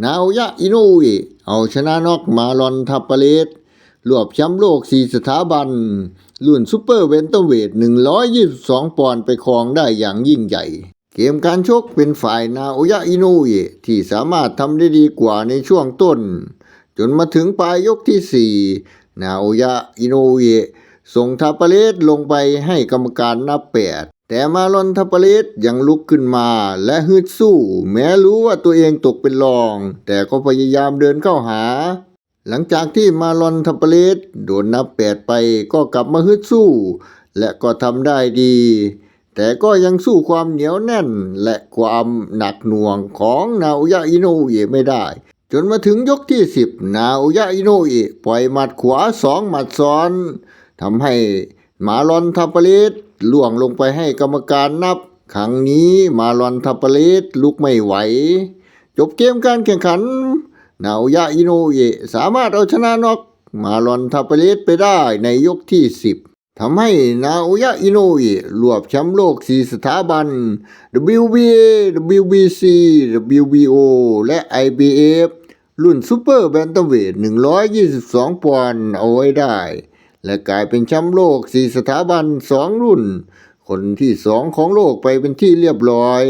นาโอยะอิโนเอะเอาชนะนอกมาลอนทัปเปเลสรวบแชมป์โลก 4 สถาบัน รุ่นซูเปอร์เวนเตอร์เวท 122 ปอนด์ไปครองได้อย่างยิ่งใหญ่ เกมการชกเป็นฝ่ายนาโอยะอิโนเอะที่สามารถทำได้ดีกว่าในช่วงต้น จนมาถึงปลายยกที่ 4 นาโอยะอิโนเอะส่งทาปาเลสลงไปให้กรรมการนับแปด แต่มาลอนทาปาเลสยังลุกขึ้นมาและฮึดสู้ แม้รู้ว่าตัวเองตกเป็นรอง แต่ก็พยายามเดินเข้าหา หลังจากที่มาลอนทาปาเลสโดนนับแปดไปก็กลับมาฮึดสู้ และก็ทำได้ดี แต่ก็ยังสู้ความเหนียวแน่นและความหนักหน่วงของนาโอยะอิโนเอะไม่ได้ จนมาถึงยกที่สิบนาโอยะอิโนเอะปล่อยหมัดขวาสองหมัดซ้อนทำให้มาลอนทาปาเลส ล่วงลงไปให้กรรมการนับครั้งนี้มาลอนทาปเลสลุกไม่ไหว จบเกมการแข่งขันนาโอยะอิโนเอะสามารถเอาชนะนอกมาลอนทาปเลสไปได้ในยกที่สิบทำให้นาโอยะอิโนเอะรวบแชมป์โลก4สถาบัน WBA WBC WBO และ IBF รุ่นซูเปอร์แบนตัมเวท122 ปอนด์เอาไว้ได้ และกลายเป็นแชมป์โลกสี่สถาบันสองรุ่น คนที่สองของโลกไปเป็นที่เรียบร้อย